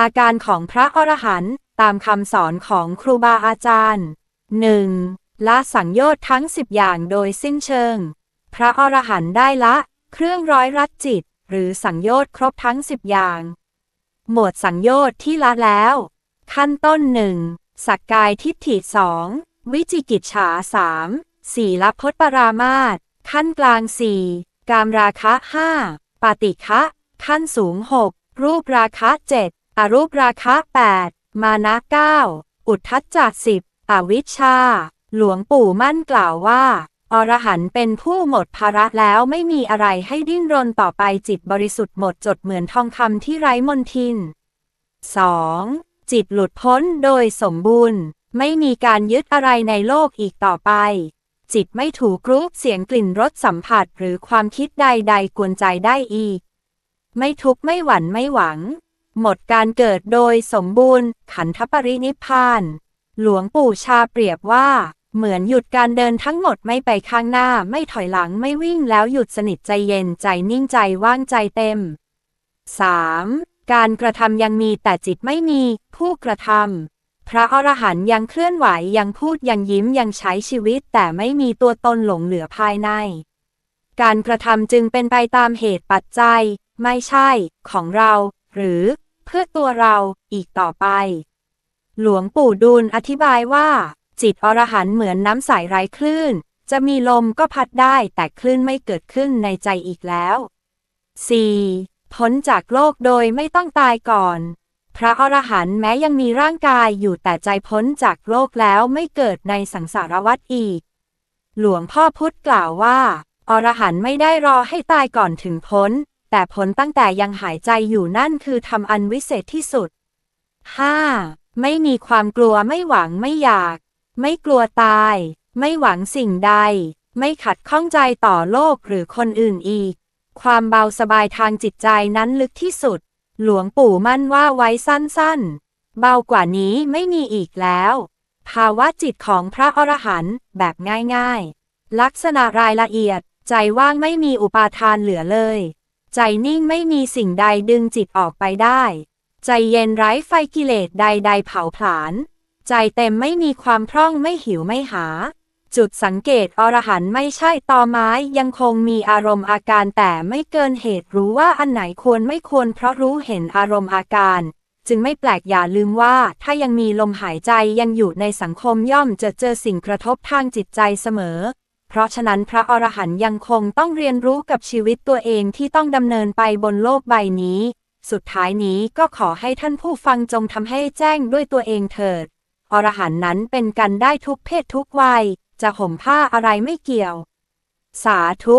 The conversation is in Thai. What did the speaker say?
อาการของพระอรหันต์ตามคำสอนของครูบาอาจารย์ 1. ละสังโยชน์ทั้งสิบอย่างโดยสิ้นเชิง พระอรหันต์ได้ละ เครื่องร้อยรัดจิต หรือสังโยชน์ครบทั้งสิบอย่าง หมวดสังโยชน์ที่ละแล้ว ขั้นต้นหนึ่งสักกายทิฏฐิสองวิจิกิจฉาสามสี่ละพจน์ปรามาตขั้นกลางสี่กามราคะห้าปาติคะ ขั้นสูงหกรูปราคะเจ็ด อรูปราคะแปดมานะเก้าอุทธัจจะสิบอวิชชา หลวงปู่มั่นกล่าวว่าอรหันเป็นผู้หมดภาระแล้วไม่มีอะไรให้ดิ้นรนต่อไปจิตบริสุทธิ์หมดจดเหมือนทองคำที่ไร้มนทิน 2. จิตหลุดพ้นโดยสมบูรณ์ ไม่มีการยึดอะไรในโลกอีกต่อไป จิตไม่ถูกรูปเสียงกลิ่นรสสัมผัสหรือความคิดใดๆกวนใจได้อีก ไม่ทุกข์ไม่หวั่นไม่หวัง หมดการเกิดโดยสมบูรณ์ ขันธปรินิพาน หลวงปู่ชาเปรียบว่า เหมือนหยุดการเดินทั้งหมดไม่ไปข้างหน้าไม่ถอยหลังไม่วิ่งแล้วหยุดสนิทใจเย็นใจนิ่งใจว่างใจเต็ม 3. การกระทำยังมีแต่จิตไม่มีผู้กระทำพระอรหันต์ยังเคลื่อนไหวยังพูดยังยิ้มยังใช้ชีวิตแต่ไม่มีตัวตนหลงเหลือภายใน การกระทำจึงเป็นไปตามเหตุปัจจัย ไม่ใช่ ของเรา หรือ พื่อตัวเราอีกต่อไป หลวงปู่ดูลอธิบายว่า จิตอรหันเหมือนน้ำใสไร้คลื่น จะมีลมก็พัดได้แต่คลื่นไม่เกิดขึ้นในใจอีกแล้ว 4. พ้นจากโลกโดยไม่ต้องตายก่อน พระอรหันต์แม้ยังมีร่างกายอยู่แต่ใจพ้นจากโลกแล้วไม่เกิดในสังสารวัฏอีก หลวงพ่อพุธกล่าวว่าอรหันต์ไม่ได้รอให้ตายก่อนถึงพ้น แต่พ้นตั้งแต่ยังหายใจอยู่นั่นคือทำอันวิเศษที่สุด 5. ไม่มีความกลัวไม่หวังไม่อยาก ไม่กลัวตาย ไม่หวังสิ่งใด ไม่ขัดข้องใจต่อโลกหรือคนอื่นอีก ความเบาสบายทางจิตใจนั้นลึกที่สุด หลวงปู่มั่นว่าไว้สั้นๆ เบากว่านี้ไม่มีอีกแล้ว ภาวะจิตของพระอรหันต์แบบง่ายๆ ลักษณะรายละเอียด ใจว่างไม่มีอุปาทานเหลือเลย ใจนิ่งไม่มีสิ่งใดดึงจิตออกไปได้ ใจเย็นไร้ไฟกิเลสใดๆเผาผลาญ ใจเต็มไม่มีความพร่องไม่หิวไม่หา จุดสังเกตอรหันไม่ใช่ตอไม้ยังคงมีอารมณ์อาการแต่ไม่เกินเหตุรู้ว่าอันไหนควรไม่ควรเพราะรู้เห็นอารมณ์อาการ จึงไม่แปลกอย่าลืมว่าถ้ายังมีลมหายใจยังอยู่ในสังคมย่อมจะเจอสิ่งกระทบทางจิตใจเสมอ เพราะฉะนั้นพระอรหันต์ยังคงต้องเรียนรู้กับชีวิตตัวเองที่ต้องดำเนินไปบนโลกใบนี้ สุดท้ายนี้ก็ขอให้ท่านผู้ฟังจงทำให้แจ้งด้วยตัวเองเถิด อรหันต์นั้นเป็นกันได้ทุกเพศทุกวัย จะห่มผ้าอะไรไม่เกี่ยว สาธุ